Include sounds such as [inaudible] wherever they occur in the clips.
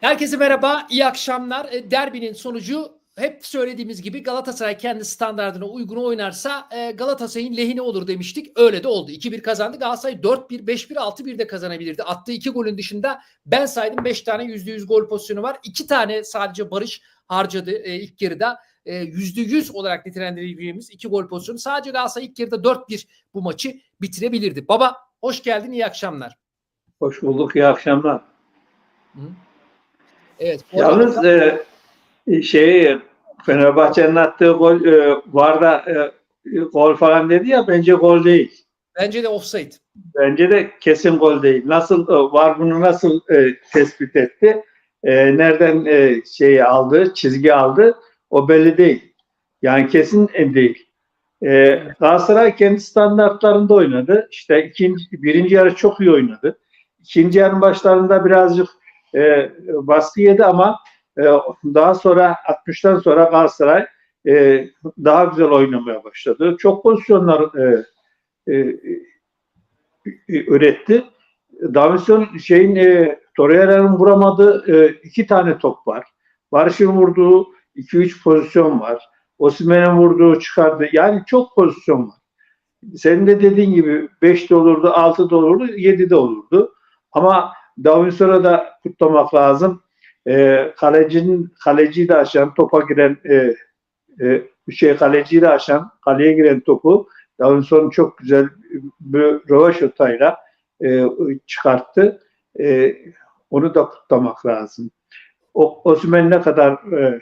Herkese merhaba, iyi akşamlar. E, Derbinin sonucu hep söylediğimiz gibi Galatasaray kendi standartına uygun oynarsa e, Galatasaray'ın lehine olur demiştik. Öyle de oldu. 2-1 kazandı. Galatasaray 4-1, 5-1, 6-1 de kazanabilirdi. Attığı iki golün dışında ben saydım 5 tane %100 gol pozisyonu var. 2 tane sadece Barış harcadı e, ilk yarıda. E, %100 olarak nitelendirebileceğimiz iki gol pozisyonu. Sadece Galatasaray ilk yarıda 4-1 bu maçı bitirebilirdi. Baba hoş geldin, iyi akşamlar. Hoş bulduk, iyi akşamlar. Hı. Evet. Yalnız e, şey Fenerbahçe'nin attığı gol e, var da e, gol falan dedi ya bence gol değil. bence de offside. Bence de kesin gol değil. Nasıl e, var bunu nasıl e, tespit etti? E, nereden e, şeyi aldı, çizgi aldı? O belli değil. Yani kesin e, değil. E, Galatasaray kendi standartlarında oynadı. İşte ikinci, birinci yarı çok iyi oynadı. İkinci yarının başlarında birazcık e, baskı yedi ama e, daha sonra 60'tan sonra Galatasaray e, daha güzel oynamaya başladı. Çok pozisyonlar e, e, üretti. Davinson şeyin e, Torreira'nın vuramadığı e, iki tane top var. Barış'ın vurduğu 2-3 pozisyon var. Osimhen'in vurduğu çıkardı. Yani çok pozisyon var. Senin de dediğin gibi 5 de olurdu, 6 da olurdu, 7 de olurdu. Ama Davinson'a da kutlamak lazım. E, kalecinin kaleciyi de aşan, topa giren e, e, şey kaleciyi de aşan, kaleye giren topu Davinson çok güzel bir rövaşatayla e, çıkarttı. E, onu da kutlamak lazım. O, Osman ne kadar e,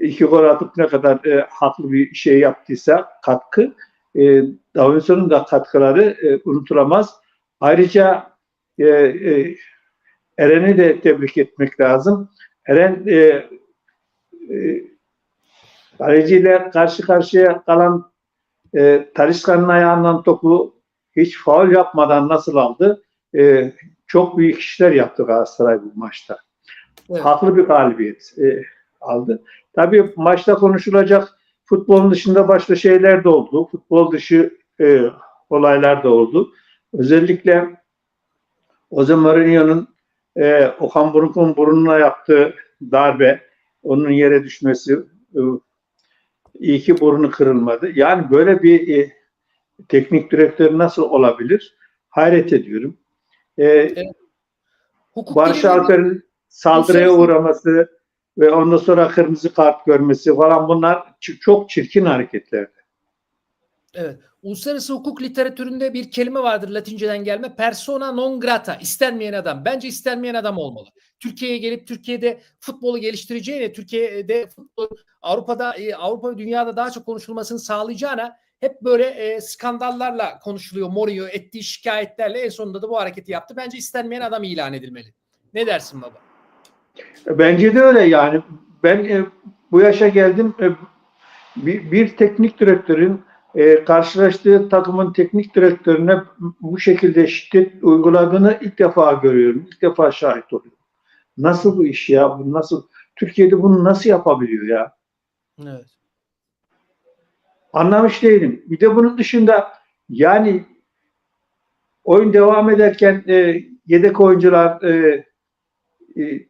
iki gol atıp ne kadar e, haklı bir şey yaptıysa katkı e, Davinson'un da katkıları e, unutulamaz. Ayrıca e, e, Eren'i de tebrik etmek lazım. Eren e, e, kaleciyle karşı karşıya kalan e, Talisca'nın ayağından topu hiç faul yapmadan nasıl aldı? E, çok büyük işler yaptı Galatasaray bu maçta. Evet. Haklı bir galibiyet e, aldı. Tabii maçta konuşulacak futbolun dışında başka şeyler de oldu. Futbol dışı e, olaylar da oldu. Özellikle Jose Mourinho'nun e, Okan Buruk'un burnuna yaptığı darbe, onun yere düşmesi, e, iyi ki burnu kırılmadı. Yani böyle bir e, teknik direktör nasıl olabilir? Hayret ediyorum. E, Hukuk Barış Alper'in saldırıya uğraması ve ondan sonra kırmızı kart görmesi falan bunlar çok çirkin hareketler. Evet. Uluslararası hukuk literatüründe bir kelime vardır Latinceden gelme. Persona non grata. istenmeyen adam. Bence istenmeyen adam olmalı. Türkiye'ye gelip Türkiye'de futbolu geliştireceğine, Türkiye'de futbol Avrupa'da, e, Avrupa ve dünyada daha çok konuşulmasını sağlayacağına hep böyle e, skandallarla konuşuluyor. Mourinho ettiği şikayetlerle en sonunda da bu hareketi yaptı. Bence istenmeyen adam ilan edilmeli. Ne dersin baba? Bence de öyle yani. Ben e, bu yaşa geldim. e, bir, bir teknik direktörün e, karşılaştığı takımın teknik direktörüne bu şekilde şiddet uyguladığını ilk defa görüyorum. İlk defa şahit oluyorum. Nasıl bu iş ya? Bu nasıl? Türkiye'de bunu nasıl yapabiliyor ya? Evet. Anlamış değilim. Bir de bunun dışında yani oyun devam ederken e, yedek oyuncular e, e,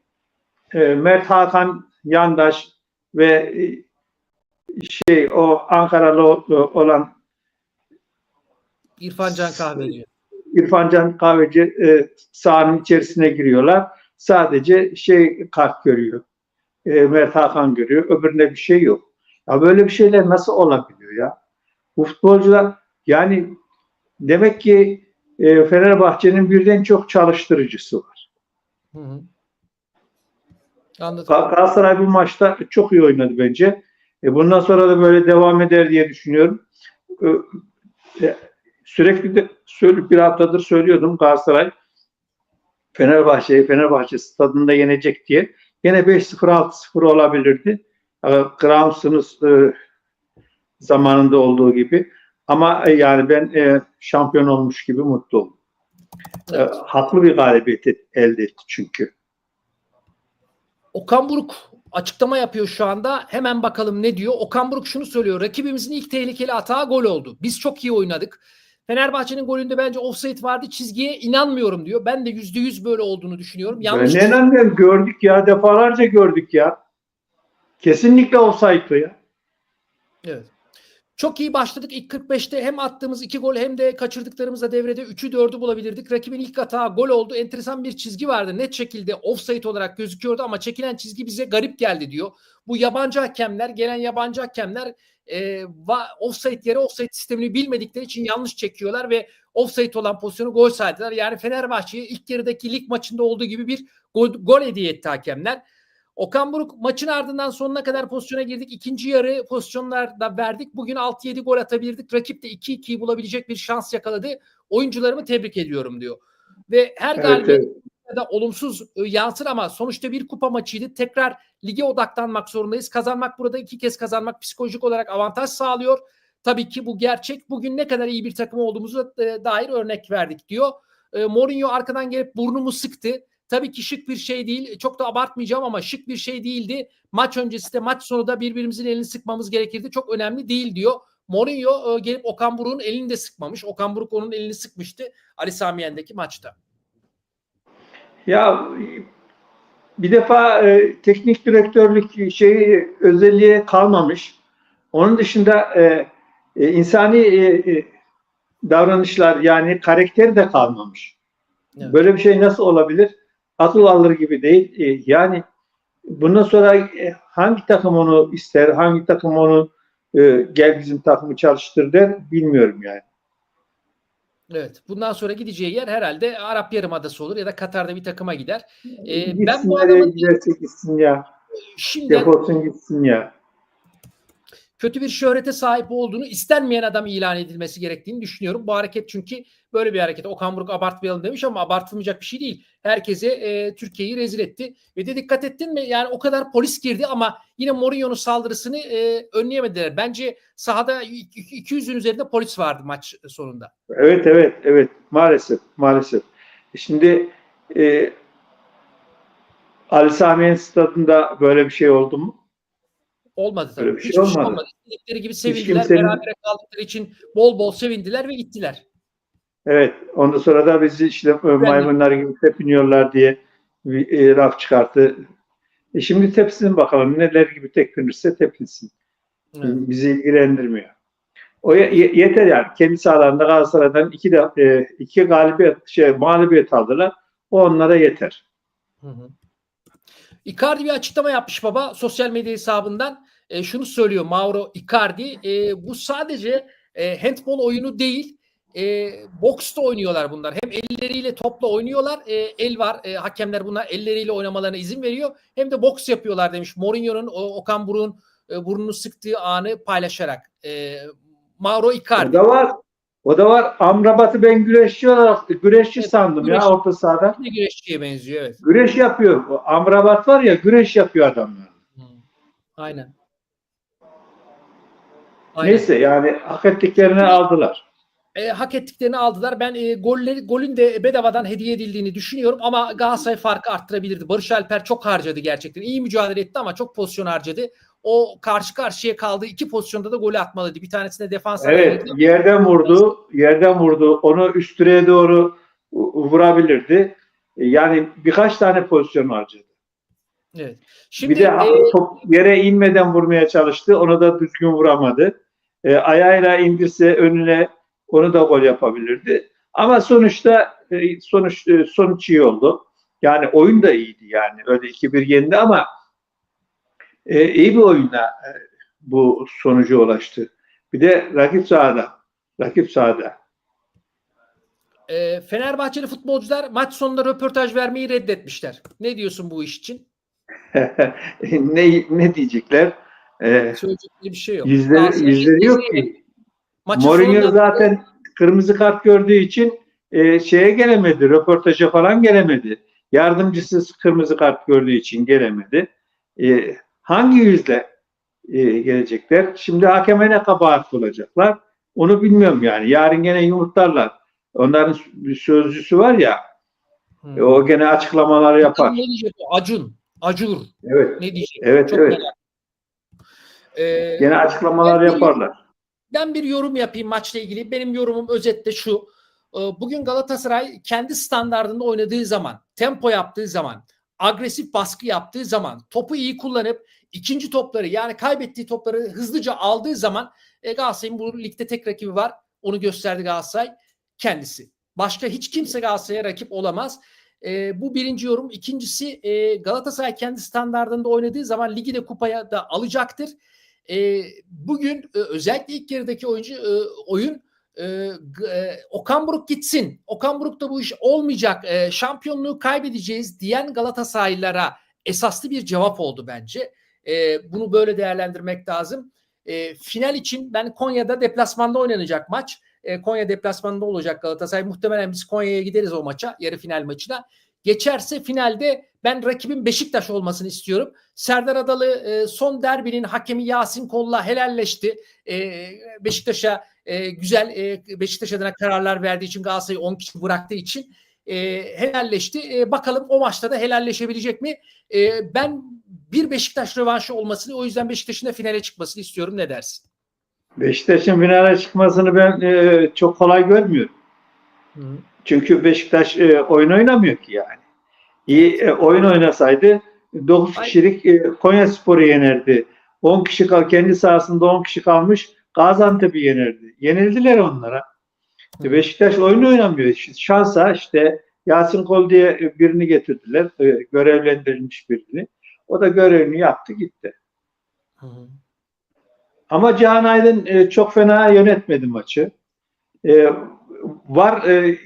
e, Mert Hakan Yandaş ve e, şey o Ankaralı olan İrfan Can Kahveci. İrfan Can Kahveci e, sahanın içerisine giriyorlar. Sadece şey kart görüyor. E, Mert Hakan görüyor. Öbüründe bir şey yok. Ya böyle bir şeyler nasıl olabiliyor ya? Bu futbolcular yani demek ki e, Fenerbahçe'nin birden çok çalıştırıcısı var. Hı hı. Anladım. Gal- Galatasaray bu maçta çok iyi oynadı bence. E, bundan sonra da böyle devam eder diye düşünüyorum. E, e, sürekli de söyleyip bir haftadır söylüyordum Galatasaray Fenerbahçe'yi Fenerbahçe stadında yenecek diye. Yine 5-0 6-0 olabilirdi. E, Grounds'ınız e, zamanında olduğu gibi. Ama e, yani ben e, şampiyon olmuş gibi mutlu oldum. E, Evet. haklı bir galibiyet et- elde etti çünkü. Okan Buruk açıklama yapıyor şu anda. Hemen bakalım ne diyor. Okan Buruk şunu söylüyor. Rakibimizin ilk tehlikeli atağı gol oldu. Biz çok iyi oynadık. Fenerbahçe'nin golünde bence offside vardı. Çizgiye inanmıyorum diyor. Ben de yüzde yüz böyle olduğunu düşünüyorum. Ben Yanlış. ne inanmıyorum gördük ya defalarca gördük ya. Kesinlikle offside'dı ya. Evet. Çok iyi başladık. İlk 45'te hem attığımız iki gol hem de kaçırdıklarımızla devrede 3'ü 4'ü bulabilirdik. Rakibin ilk hata gol oldu. Enteresan bir çizgi vardı. Net şekilde offside olarak gözüküyordu ama çekilen çizgi bize garip geldi diyor. Bu yabancı hakemler, gelen yabancı hakemler e, offside yere offside sistemini bilmedikleri için yanlış çekiyorlar ve offside olan pozisyonu gol saydılar. Yani Fenerbahçe'ye ilk yarıdaki lig maçında olduğu gibi bir gol, gol hediye etti hakemler. Okan Buruk maçın ardından sonuna kadar pozisyona girdik. İkinci yarı pozisyonlarda verdik. Bugün 6-7 gol atabilirdik. Rakip de 2-2'yi bulabilecek bir şans yakaladı. Oyuncularımı tebrik ediyorum diyor. Ve her Evet, galibiyet evet. da olumsuz e, yansır ama sonuçta bir kupa maçıydı. Tekrar lige odaklanmak zorundayız. Kazanmak burada iki kez kazanmak psikolojik olarak avantaj sağlıyor. Tabii ki bu gerçek. Bugün ne kadar iyi bir takım olduğumuzu e, dair örnek verdik diyor. E, Mourinho arkadan gelip burnumu sıktı. Tabii ki şık bir şey değil. Çok da abartmayacağım ama şık bir şey değildi. Maç öncesi de maç sonu da birbirimizin elini sıkmamız gerekirdi. Çok önemli değil diyor. Mourinho e, gelip Okan Buruk'un elini de sıkmamış. Okan Buruk onun elini sıkmıştı Ali Sami Yen'deki maçta. Ya bir defa e, teknik direktörlük şeyi özelliğe kalmamış. Onun dışında e, e, insani e, e, davranışlar yani karakteri de kalmamış. Evet. Böyle bir şey nasıl olabilir? Akıl alır gibi değil. E, yani bundan sonra e, hangi takım onu ister, hangi takım onu e, gel bizim takımı çalıştır der bilmiyorum yani. Evet. Bundan sonra gideceği yer herhalde Arap Yarımadası olur ya da Katar'da bir takıma gider. Ee, ben gitsin bu nereye adamın giderse gitsin ya. şimdi Defolsun gitsin ya. Kötü bir şöhrete sahip olduğunu istenmeyen adam ilan edilmesi gerektiğini düşünüyorum. Bu hareket çünkü böyle bir hareket. Okan Buruk abartmayalım demiş ama abartılmayacak bir şey değil. Herkese e, Türkiye'yi rezil etti. Ve de dikkat ettin mi? Yani o kadar polis girdi ama yine Mourinho'nun saldırısını e, önleyemediler. Bence sahada 200'ün üzerinde polis vardı maç sonunda. Evet evet evet maalesef maalesef. Şimdi e, Ali Sami'nin stadında böyle bir şey oldu mu? Olmadı tabii. Öyle bir şey Hiçbir olmadı. İstedikleri gibi sevindiler. kimsenin- Beraber kaldıkları için bol bol sevindiler ve gittiler. Evet. Ondan sonra da bizi işte e, maymunlar gibi tepiniyorlar diye bir e, laf çıkarttı. E şimdi tepsin bakalım. Neler gibi tepinirse tepinsin. Evet. Bizi ilgilendirmiyor. O ye- ye- yeter yani. Kendi sahalarında Galatasaray'dan iki de e, iki galibiyet şey mağlubiyet aldılar. O onlara yeter. Hı hı. Icardi bir açıklama yapmış baba sosyal medya hesabından. E, şunu söylüyor Mauro Icardi. E, bu sadece e, handball oyunu değil. E, boksta oynuyorlar bunlar. Hem elleriyle topla oynuyorlar. E, el var. E, hakemler buna elleriyle oynamalarına izin veriyor. Hem de boks yapıyorlar demiş. Mourinho'nun o- Okan Buruk'un e, burnunu sıktığı anı paylaşarak. E, Mauro O Icardi. da var. O da var. Amrabat'ı ben güreşçi olarak güreşçi Evet, sandım güreş- ya orta sahada. Güreşçiye benziyor evet. Güreş yapıyor. O Amrabat var ya güreş yapıyor adamlar. Hı. Aynen. Aynen. Neyse yani hak ettiklerini aldılar. e, hak ettiklerini aldılar. Ben e, golleri, golün de bedavadan hediye edildiğini düşünüyorum ama Galatasaray farkı arttırabilirdi. Barış Alper çok harcadı gerçekten. İyi mücadele etti ama çok pozisyon harcadı. O karşı karşıya kaldığı iki pozisyonda da golü atmalıydı. Bir tanesinde defans Evet yerden vurdu. Yerden vurdu. Onu üst direğe doğru vurabilirdi. E, Yani birkaç tane pozisyon harcadı. Evet. Şimdi bir de e, top yere inmeden vurmaya çalıştı. Onu da düzgün vuramadı. E, ayağıyla indirse önüne onu da gol yapabilirdi. Ama sonuçta e, sonuç e, sonuç iyi oldu. Yani oyun da iyiydi yani. Öyle 2-1 yendi ama e, iyi bir oyunla e, bu sonuca ulaştı. Bir de rakip sahada. Rakip sahada. e, Fenerbahçeli futbolcular maç sonunda röportaj vermeyi reddetmişler. Ne diyorsun bu iş için? [laughs] ne ne diyecekler? E, Söyleyecekleri bir şey yok. yüzleri, yüzleri yok izleyerek ki. maçın Mourinho sonunda- zaten kırmızı kart gördüğü için e, şeye gelemedi, röportaja falan gelemedi. Yardımcısı kırmızı kart gördüğü için gelemedi. E, hangi yüzle e, gelecekler? Şimdi hakeme ne kabahat bulacaklar? Onu bilmiyorum yani. Yarın gene yumurtlarlar. Onların bir sözcüsü var ya, e, o gene açıklamalar yapar. Ne diyecek o? Acun. Acur. Evet, Ne diyecek? evet, Çok evet. merak. Ee, Gene açıklamalar Ben- yaparlar. ben bir yorum yapayım maçla ilgili. Benim yorumum özetle şu. Ee, Bugün Galatasaray kendi standartında oynadığı zaman, tempo yaptığı zaman, agresif baskı yaptığı zaman, topu iyi kullanıp ikinci topları yani kaybettiği topları hızlıca aldığı zaman e, Galatasaray'ın bu ligde tek rakibi var. Onu gösterdi Galatasaray kendisi. Başka hiç kimse Galatasaray'a rakip olamaz. E, bu birinci yorum. İkincisi e, Galatasaray kendi standartında oynadığı zaman ligi de kupaya da alacaktır. E, bugün e, özellikle ilk yarıdaki oyuncu e, oyun e, e, Okan Buruk gitsin. Okan Buruk'ta bu iş olmayacak. E, şampiyonluğu kaybedeceğiz diyen Galatasaraylılara esaslı bir cevap oldu bence. E, bunu böyle değerlendirmek lazım. E, final için ben Konya'da deplasmanda oynanacak maç. E, Konya deplasmanında olacak Galatasaray. Muhtemelen biz Konya'ya gideriz o maça, yarı final maçına. Geçerse finalde ben rakibin Beşiktaş olmasını istiyorum. Serdar Adalı e, son derbinin hakemi Yasin Kol'la helalleşti. E, Beşiktaş'a e, güzel e, Beşiktaş adına kararlar verdiği için Galatasaray'ı 10 kişi bıraktığı için e, helalleşti. E, bakalım o maçta da helalleşebilecek mi? E, ben bir Beşiktaş rövanşı olmasını o yüzden Beşiktaş'ın da finale çıkmasını istiyorum. Ne dersin? Beşiktaş'ın finale çıkmasını ben e, çok kolay görmüyorum. Çünkü Beşiktaş e, oyun oynamıyor ki yani. İyi e, oyun oynasaydı 9 Ay- kişilik e, Konya Spor'u yenerdi. 10 kişi kal kendi sahasında 10 kişi kalmış Gaziantep'i yenerdi. Yenildiler onlara. E, Beşiktaş oyun oynamıyor. Şansa işte Yasin Kol diye e, birini getirdiler. e, görevlendirilmiş birini. O da görevini yaptı gitti. Hı hı. Ama Cihan Aydın e, çok fena yönetmedi maçı. E, var e,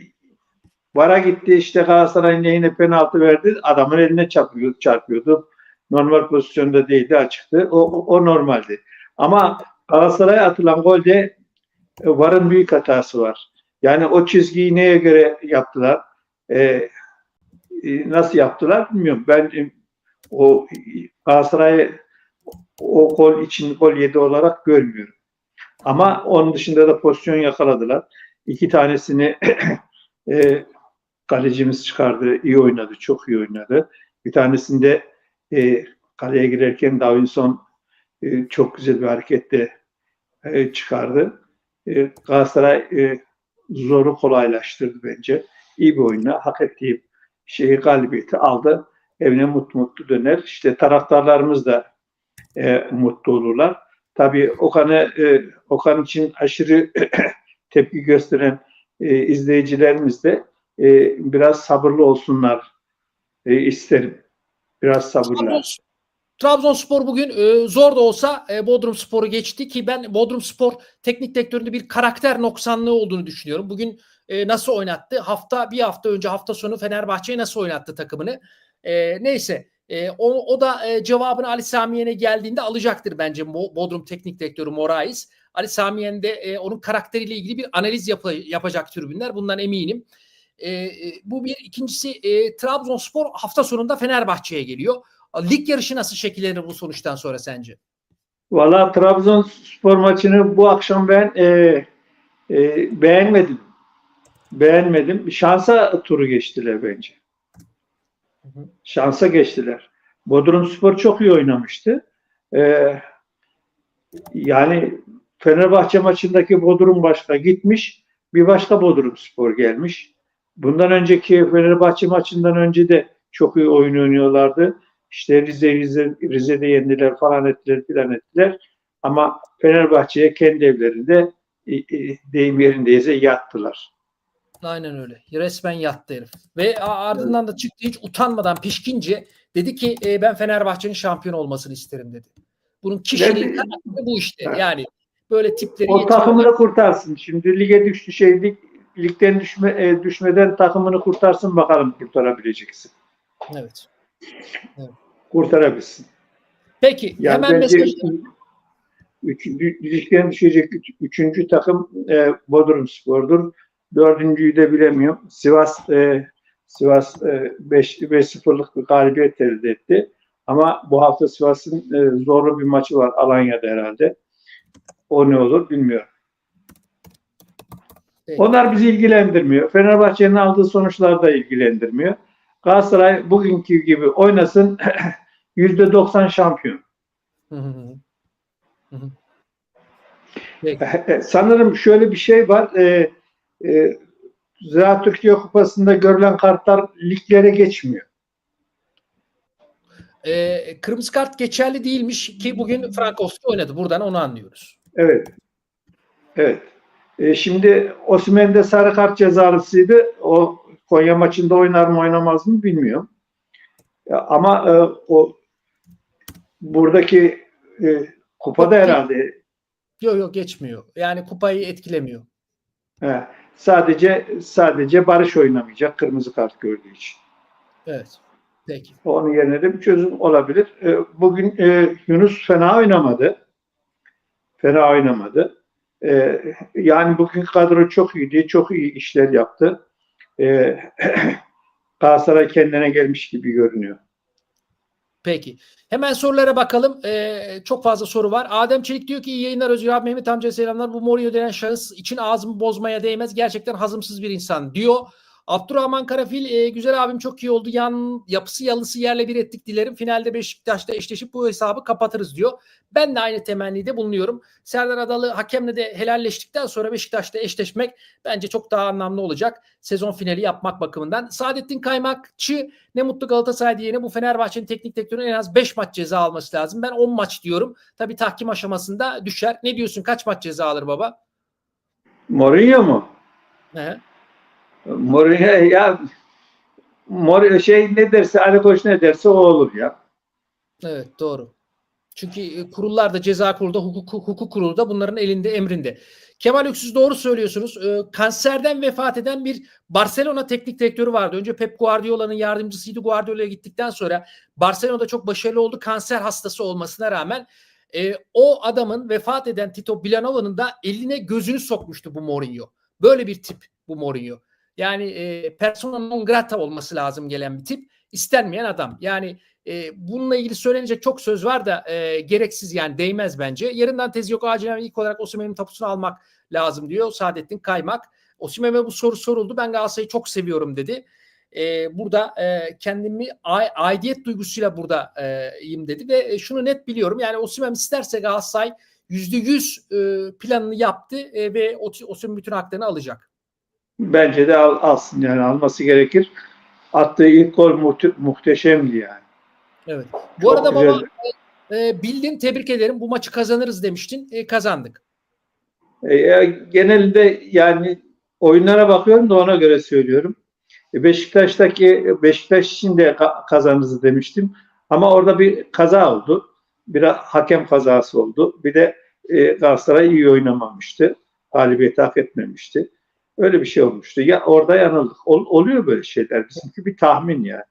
Vara gitti işte Galatasaray'ın lehine penaltı verdi. Adamın eline çarpıyor, çarpıyordu. Normal pozisyonda değildi açıktı. O, o, o normaldi. Ama Galatasaray'a atılan golde e, Var'ın büyük hatası var. Yani o çizgiyi neye göre yaptılar? E, e, nasıl yaptılar bilmiyorum. Ben e, o Galatasaray'ı o gol için gol yedi olarak görmüyorum. Ama onun dışında da pozisyon yakaladılar. İki tanesini [clears throat] e, kalecimiz çıkardı. iyi oynadı. Çok iyi oynadı. Bir tanesinde e, kaleye girerken Davinson e, çok güzel bir hareketle e, çıkardı. E, Galatasaray e, zoru kolaylaştırdı bence. İyi bir oyunla hak ettiği şeyi galibiyeti aldı. Evine mutlu mutlu döner. İşte taraftarlarımız da e, mutlu olurlar. Tabii Okan'ı e, Okan için aşırı [coughs] tepki gösteren e, izleyicilerimiz de e, biraz sabırlı olsunlar e, isterim. Biraz. Trabzons- Trabzonspor bugün e, zor da olsa e, Bodrum Spor'u geçti ki ben Bodrum Spor teknik direktöründe bir karakter noksanlığı olduğunu düşünüyorum. Bugün e, nasıl oynattı? Hafta bir hafta önce hafta sonu Fenerbahçe'ye nasıl oynattı takımını? E, neyse e, o, o da e, cevabını Ali Samiyen'e geldiğinde alacaktır bence Bodrum teknik direktörü Morais. Ali Samiyen de e, onun karakteriyle ilgili bir analiz yap- yapacak tribünler. Bundan eminim. E, e, bu bir. ikincisi e, Trabzonspor hafta sonunda Fenerbahçe'ye geliyor. Lig yarışı nasıl şekillenir bu sonuçtan sonra sence? Valla Trabzonspor maçını bu akşam ben e, e, beğenmedim. Beğenmedim. Şansa turu geçtiler bence. Hı hı. Şansa geçtiler. Bodrum Spor çok iyi oynamıştı. E, yani Fenerbahçe maçındaki Bodrum başka gitmiş. Bir başka Bodrum Spor gelmiş. Bundan önceki Fenerbahçe maçından önce de çok iyi oyun oynuyorlardı. İşte Rize, Rize Rize'de yendiler falan ettiler filan ettiler. Ama Fenerbahçe'ye kendi evlerinde deyim yerindeyse yattılar. Aynen öyle. Resmen yattı herif. Ve ardından da çıktı hiç utanmadan pişkince dedi ki e, ben Fenerbahçe'nin şampiyon olmasını isterim dedi. Bunun kişiliği bu işte. Yani böyle tipleri O takımını kurtarsın. Şimdi lige düştü şey lig, ligden düşme, e, düşmeden takımını kurtarsın bakalım kurtarabileceksin. Evet. Kurtarabilsin. Peki Yani hemen mesaj ligden düşecek üç- üçüncü takım e, Bodrum Spor'dur. Dördüncüyü de bilemiyorum. Sivas e, Sivas 5 5-0'lık bir galibiyet elde etti. Ama bu hafta Sivas'ın e, zorlu bir maçı var Alanya'da herhalde. O ne olur bilmiyorum. Peki. Onlar bizi ilgilendirmiyor. Fenerbahçe'nin aldığı sonuçlar da ilgilendirmiyor. Galatasaray bugünkü gibi oynasın [clears throat] %90 şampiyon. Hı hı hı. Peki. Sanırım şöyle bir şey var. E, e, Ziraat Türkiye Kupası'nda görülen kartlar liglere geçmiyor. Ee, kırmızı kart geçerli değilmiş ki bugün Frankowski oynadı. Buradan onu anlıyoruz. Evet. Evet. E, şimdi Osimhen de sarı kart cezalısıydı. O Konya maçında oynar mı oynamaz mı bilmiyorum. Ya, ama e, o buradaki e, kupada herhalde Yok yok geçmiyor. Yani kupayı etkilemiyor. he, sadece sadece Barış oynamayacak kırmızı kart gördüğü için. Evet. Peki. Onun yerine de bir çözüm olabilir. E, bugün e, Yunus fena oynamadı. Fena oynamadı. E, yani bugün kadro çok iyiydi. Çok iyi işler yaptı. E, [clears throat] Galatasaray kendine gelmiş gibi görünüyor. Peki. Hemen sorulara bakalım. Ee, çok fazla soru var. Adem Çelik diyor ki iyi yayınlar Özgür abi Mehmet amca selamlar. Bu Mourinho denen şahıs için ağzımı bozmaya değmez. Gerçekten hazımsız bir insan diyor. Abdurrahman Karafil e, güzel abim çok iyi oldu. Yan yapısı yalısı yerle bir ettik dilerim. Finalde Beşiktaş'ta eşleşip bu hesabı kapatırız diyor. Ben de aynı temennide bulunuyorum. Serdar Adalı hakemle de helalleştikten sonra Beşiktaş'ta eşleşmek bence çok daha anlamlı olacak. Sezon finali yapmak bakımından. Saadettin Kaymakçı ne mutlu Galatasaray diyene bu Fenerbahçe'nin teknik direktörünün en az 5 maç ceza alması lazım. Ben 10 maç diyorum. Tabii tahkim aşamasında düşer. Ne diyorsun? Kaç maç ceza alır baba? Mourinho mu? He. Mourinho ya Mourinho şey ne derse Ali Koç ne derse o olur ya. Evet doğru. Çünkü e, kurullar da ceza kurulu da hukuk, hukuk kurulu da bunların elinde emrinde. Kemal Öksüz doğru söylüyorsunuz. Ee, kanserden vefat eden bir Barcelona teknik direktörü vardı. Önce Pep Guardiola'nın yardımcısıydı. Guardiola'ya gittikten sonra Barcelona'da çok başarılı oldu. Kanser hastası olmasına rağmen e, o adamın vefat eden Tito Villanova'nın da eline gözünü sokmuştu bu Mourinho. Böyle bir tip bu Mourinho. Yani e, persona non grata olması lazım gelen bir tip. İstenmeyen adam. Yani e, bununla ilgili söylenecek çok söz var da e, gereksiz yani değmez bence. Yarından tezi yok acilen ilk olarak Osimhen'in tapusunu almak lazım diyor Saadettin Kaymak. Osimhen'e bu soru soruldu. Ben Galatasaray'ı çok seviyorum dedi. E, burada e, kendimi aidiyet duygusuyla burada e, dedi ve şunu net biliyorum. Yani Osimhen isterse Galatasaray %100 e, planını yaptı e, ve Osimhen bütün haklarını alacak. Bence de al, alsın yani alması gerekir. Attığı ilk gol muhte- muhteşemdi yani. Evet. Bu Çok arada baba güzeldi. e, bildin tebrik ederim. Bu maçı kazanırız demiştin. E, kazandık. E, genelde yani oyunlara bakıyorum da ona göre söylüyorum. E, Beşiktaş'taki Beşiktaş için de ka- kazanırız demiştim. Ama orada bir kaza oldu. Bir hakem kazası oldu. Bir de e, Galatasaray iyi oynamamıştı. Galibiyeti hak etmemişti. Öyle bir şey olmuştu. Ya orada yanıldık. Ol- oluyor böyle şeyler. Bizimki bir tahmin yani.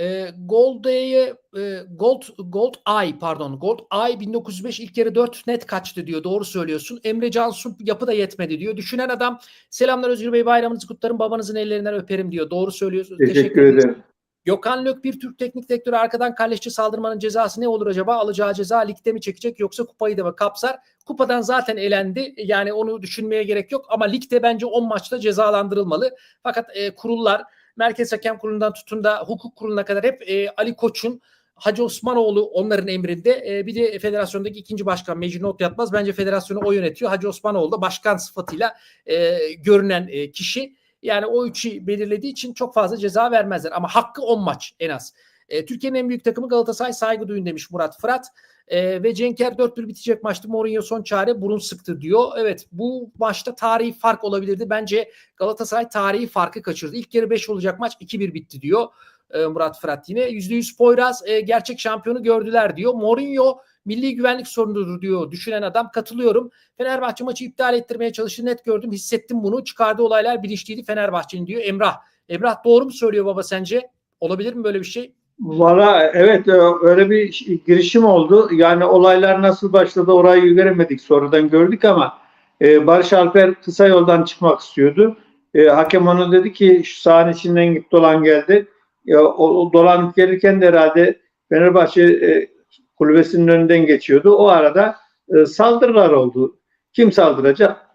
E, Gold'e e, Gold Gold Ay pardon Gold Ay 1905 ilk yarı 4 net kaçtı diyor. Doğru söylüyorsun. Emre Cansu yapı da yetmedi diyor. Düşünen adam selamlar Özgür Bey bayramınızı kutlarım babanızın ellerinden öperim diyor. Doğru söylüyorsun. Teşekkür, ederiz. ederim. Gökhan Lök bir Türk teknik direktörü arkadan kalleşçi saldırmanın cezası ne olur acaba? Alacağı ceza ligde mi çekecek yoksa kupayı da mı kapsar? Kupadan zaten elendi. Yani onu düşünmeye gerek yok ama ligde bence 10 maçta cezalandırılmalı. Fakat e, kurullar Merkez Hakem Kurulu'ndan tutun da hukuk kuruluna kadar hep e, Ali Koç'un Hacı Osmanoğlu onların emrinde. E, bir de federasyondaki ikinci başkan Mecnun Not Yatmaz. Bence federasyonu o yönetiyor. Hacı Osmanoğlu da başkan sıfatıyla e, görünen e, kişi. Yani o üçü belirlediği için çok fazla ceza vermezler. Ama hakkı 10 maç en az. E, Türkiye'nin en büyük takımı Galatasaray saygı duyun demiş Murat Fırat. E, ve Cenker 4-1 bitecek maçtı. Mourinho son çare burun sıktı diyor. Evet bu maçta tarihi fark olabilirdi. Bence Galatasaray tarihi farkı kaçırdı. İlk yarı 5 olacak maç 2-1 bitti diyor e, Murat Fırat yine. %100 Poyraz e, gerçek şampiyonu gördüler diyor. Mourinho milli güvenlik sorunudur diyor. Düşünen adam katılıyorum. Fenerbahçe maçı iptal ettirmeye çalıştı. Net gördüm. Hissettim bunu. Çıkardığı olaylar bilinçliydi Fenerbahçe'nin diyor Emrah. Emrah doğru mu söylüyor baba sence? Olabilir mi böyle bir şey? Valla evet e, öyle bir girişim oldu. Yani olaylar nasıl başladı orayı göremedik sonradan gördük ama e, Barış Alper kısa yoldan çıkmak istiyordu. E, hakem ona dedi ki şu sahanın içinden git dolan geldi. E, o, o dolanıp gelirken de herhalde Fenerbahçe e, kulübesinin önünden geçiyordu. O arada e, saldırılar oldu. Kim saldıracak?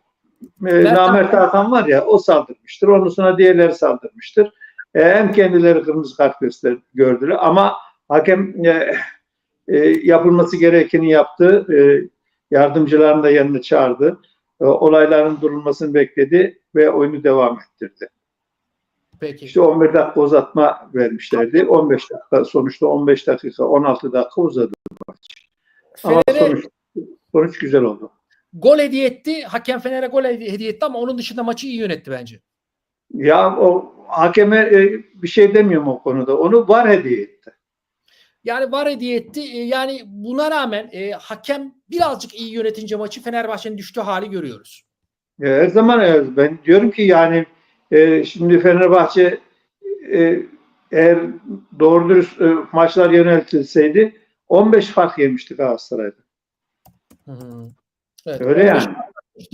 E, Mert Namert Hakan var ya o saldırmıştır. Onun sonra diğerleri saldırmıştır. E, hem kendileri kırmızı kart göster gördüler ama hakem e, e, yapılması gerekeni yaptı. E, Yardımcılarını da yanına çağırdı. E, olayların durulmasını bekledi ve oyunu devam ettirdi. Peki. İşte 11 dakika uzatma vermişlerdi. 15 dakika sonuçta 15 dakika 16 dakika uzadı maç. Ama Fener'e sonuç, sonuç güzel oldu. gol hediye etti. Hakem Fener'e gol hediye etti ama onun dışında maçı iyi yönetti bence. Ya o hakeme e, bir şey demiyorum o konuda. Onu var hediye etti. Yani var hediye etti. E, Yani buna rağmen e, hakem birazcık iyi yönetince maçı Fenerbahçe'nin düştüğü hali görüyoruz. E, Her zaman e, ben diyorum ki yani e, şimdi Fenerbahçe e, eğer doğru dürüst e, maçlar yöneltilseydi 15 fark yemişti Galatasaray'da. Evet, Öyle 15 yani.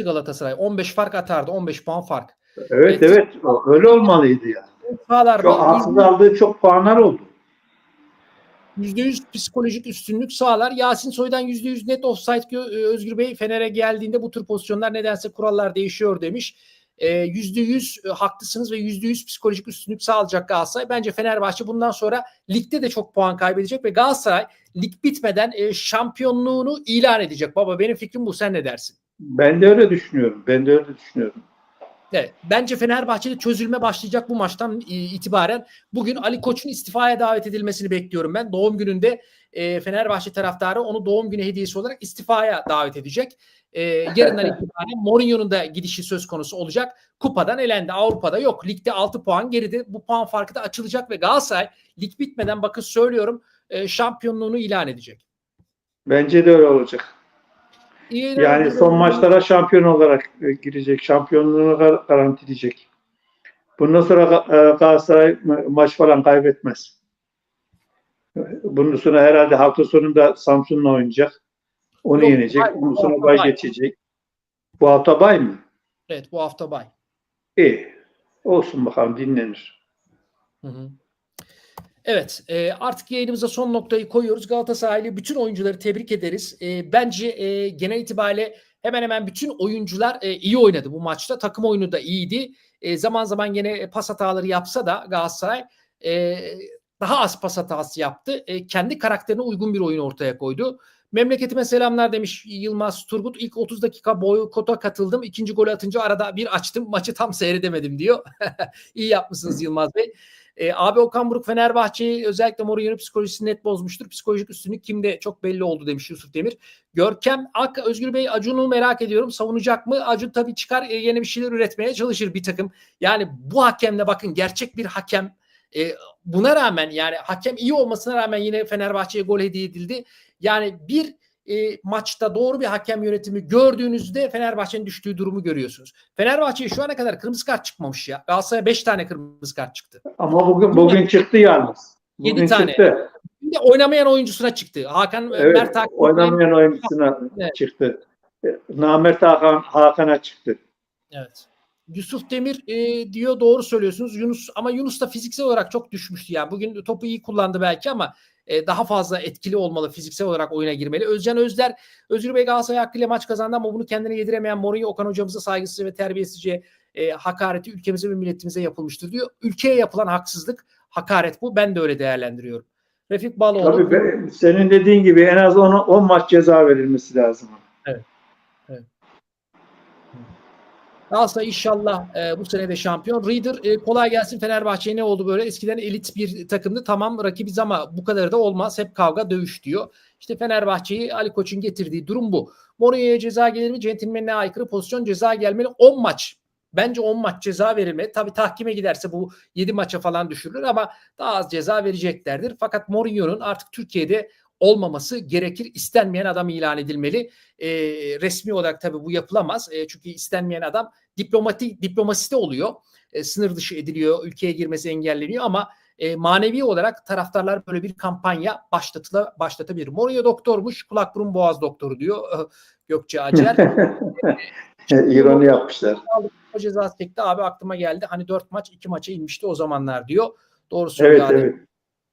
Galatasaray. 15 fark atardı. 15 puan fark. Evet evet o- öyle olmalıydı yani. Çok haksız aldığı çok puanlar oldu. %100 psikolojik üstünlük sağlar. Yasin Soy'dan %100 net offside e, Özgür Bey Fener'e geldiğinde bu tür pozisyonlar nedense kurallar değişiyor demiş. E, %100 e, haklısınız ve %100 psikolojik üstünlük sağlayacak Galatasaray. Bence Fenerbahçe bundan sonra ligde de çok puan kaybedecek ve Galatasaray lig bitmeden e, şampiyonluğunu ilan edecek. Baba benim fikrim bu. Sen ne dersin? Ben de öyle düşünüyorum. Ben de öyle düşünüyorum. Evet. Bence Fenerbahçe'de çözülme başlayacak bu maçtan e, itibaren. Bugün Ali Koç'un istifaya davet edilmesini bekliyorum ben. Doğum gününde e, Fenerbahçe taraftarı onu doğum günü hediyesi olarak istifaya davet edecek. E, yarından [laughs] itibaren Mourinho'nun da gidişi söz konusu olacak. Kupadan elendi. Avrupa'da yok. Ligde 6 puan geride. Bu puan farkı da açılacak ve Galatasaray lig bitmeden bakın söylüyorum e, şampiyonluğunu ilan edecek. Bence de öyle olacak. İyi Yani son maçlara şampiyon olarak e, girecek. Şampiyonluğunu gar- garantileyecek. Bundan sonra e, Galatasaray ma- maç falan kaybetmez. Bundan sonra herhalde hafta sonunda Samsun'la oynayacak. Onu Yok, yenecek. bay- Bundan bu sonra bay bay. geçecek. Bu hafta bay mı? Evet bu hafta bay. İyi. Olsun bakalım dinlenir. Hı hı. Evet e, artık yayınımıza son noktayı koyuyoruz. Galatasaraylı bütün oyuncuları tebrik ederiz. E, bence e, genel itibariyle hemen hemen bütün oyuncular e, iyi oynadı bu maçta. Takım oyunu da iyiydi. E, zaman zaman yine pas hataları yapsa da Galatasaray e, daha az pas hatası yaptı. E, kendi karakterine uygun bir oyun ortaya koydu. Memleketime selamlar demiş Yılmaz Turgut. İlk 30 dakika boykota katıldım. İkinci golü atınca arada bir açtım. Maçı tam seyredemedim diyor. [laughs] iyi yapmışsınız Yılmaz Bey. E, abi Okan Buruk Fenerbahçe'yi özellikle Mourinho'nun psikolojisini net bozmuştur. Psikolojik üstünlük kimde çok belli oldu demiş Yusuf Demir. Görkem Ak, Özgür Bey Acun'u merak ediyorum. Savunacak mı? Acun tabii çıkar e, yeni bir şeyler üretmeye çalışır bir takım. Yani bu hakemle bakın gerçek bir hakem. E, buna rağmen yani hakem iyi olmasına rağmen yine Fenerbahçe'ye gol hediye edildi. Yani bir e, maçta doğru bir hakem yönetimi gördüğünüzde Fenerbahçe'nin düştüğü durumu görüyorsunuz. Fenerbahçe'ye şu ana kadar kırmızı kart çıkmamış ya. Galatasaray'a 5 tane kırmızı kart çıktı. Ama bugün bugün çıktı yalnız. Bugün tane. çıktı. Bir de oynamayan oyuncusuna çıktı. Hakan Evet, Mert Hakan oynamayan oyuncusuna Evet. çıktı. E, Namert Hakan, Hakan'a çıktı. Evet. Yusuf Demir e, diyor doğru söylüyorsunuz. Yunus ama Yunus da fiziksel olarak çok düşmüştü yani. Bugün topu iyi kullandı belki ama e, daha fazla etkili olmalı fiziksel olarak oyuna girmeli. Özcan Özler Özgür Bey Galatasaray hakkıyla maç kazandı ama bunu kendine yediremeyen Mourinho Okan hocamıza saygısızca ve terbiyesizce e, hakareti ülkemize ve milletimize yapılmıştır diyor. Ülkeye yapılan haksızlık, hakaret bu. Ben de öyle değerlendiriyorum. Refik Baloğlu Tabii be- senin dediğin gibi en az 10, 10 maç ceza verilmesi lazım. Galatasaray inşallah e, bu sene de şampiyon. Reader e, kolay gelsin Fenerbahçe'ye ne oldu böyle? Eskiden elit bir takımdı. Tamam rakibiz ama bu kadar da olmaz. Hep kavga dövüş diyor. İşte Fenerbahçe'yi Ali Koç'un getirdiği durum bu. Mourinho'ya ceza gelir mi? Centilmenine aykırı pozisyon ceza gelmeli. 10 maç. Bence 10 maç ceza verilmeli. Tabii tahkime giderse bu 7 maça falan düşürülür ama daha az ceza vereceklerdir. Fakat Mourinho'nun artık Türkiye'de olmaması gerekir. İstenmeyen adam ilan edilmeli. E, resmi olarak tabii bu yapılamaz. E, çünkü istenmeyen adam diplomatik diplomaside oluyor. E, sınır dışı ediliyor, ülkeye girmesi engelleniyor ama e, manevi olarak taraftarlar böyle bir kampanya başlatıla başlatabilir. Mourinho doktormuş, kulak burun boğaz doktoru diyor Gökçe Acer. [laughs] İroni yapmışlar. o cezası çekti abi aklıma geldi. Hani dört maç iki maça inmişti o zamanlar diyor. Doğru söylüyor. Evet Adem. evet.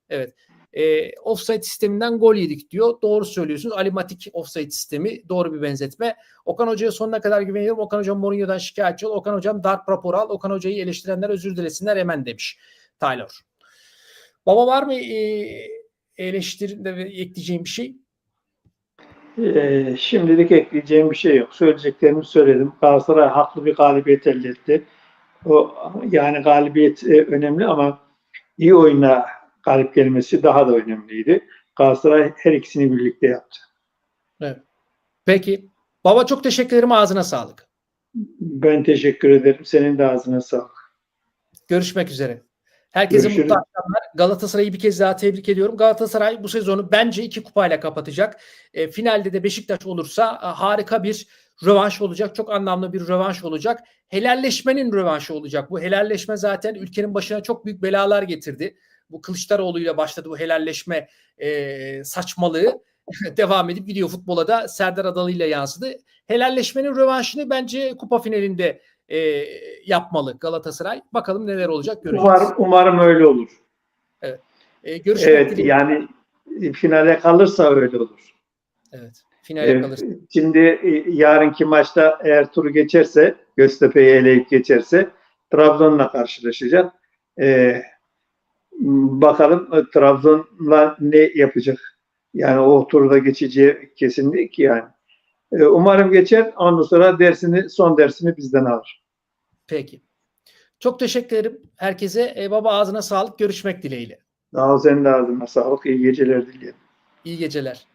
Evet. E, offside sisteminden gol yedik diyor. Doğru söylüyorsunuz. Alimatik offside sistemi doğru bir benzetme. Okan Hoca'ya sonuna kadar güveniyorum. Okan Hocam Mourinho'dan şikayetçi ol. Okan Hocam darp raporu al. Okan Hoca'yı eleştirenler özür dilesinler hemen demiş Taylor. Baba var mı e, eleştirinde ekleyeceğim bir şey? Ee, şimdilik ekleyeceğim bir şey yok. Söyleyeceklerimi söyledim. Galatasaray haklı bir galibiyet elde etti. O yani galibiyet e, önemli ama iyi oyuna galip gelmesi daha da önemliydi. Galatasaray her ikisini birlikte yaptı. Peki. Baba çok teşekkür ederim. Ağzına sağlık. Ben teşekkür ederim. Senin de ağzına sağlık. Görüşmek üzere. Herkese Görüşürüz. mutlu akşamlar. Galatasaray'ı bir kez daha tebrik ediyorum. Galatasaray bu sezonu bence iki kupayla kapatacak. E, finalde de Beşiktaş olursa e, harika bir rövanş olacak. Çok anlamlı bir rövanş olacak. Helalleşmenin rövanşı olacak. Bu helalleşme zaten ülkenin başına çok büyük belalar getirdi. Bu Kılıçdaroğlu'yla başladı bu helalleşme e, saçmalığı. [laughs] Devam edip gidiyor futbola da Serdar Adalı ile yansıdı. Helalleşmenin rövanşını bence kupa finalinde e, yapmalı Galatasaray. Bakalım neler olacak göreceğiz. Umarım, umarım öyle olur. E, görüşmek Evet dileğiyle. yani finale kalırsa öyle olur. Evet. Finale Evet, kalırsa. Şimdi e, yarınki maçta eğer turu geçerse, Göztepe'yi eleyip geçerse Trabzon'la karşılaşacak. Ee, bakalım e, Trabzon'la ne yapacak? Yani o turda geçeceği kesin değil ki yani. Ee, umarım geçer. Ondan sonra dersini, son dersini bizden alır. Peki. Çok teşekkür ederim herkese. E, baba ağzına sağlık. Görüşmek dileğiyle. Daha senin de ağzına sağlık. İyi geceler dilerim. İyi geceler.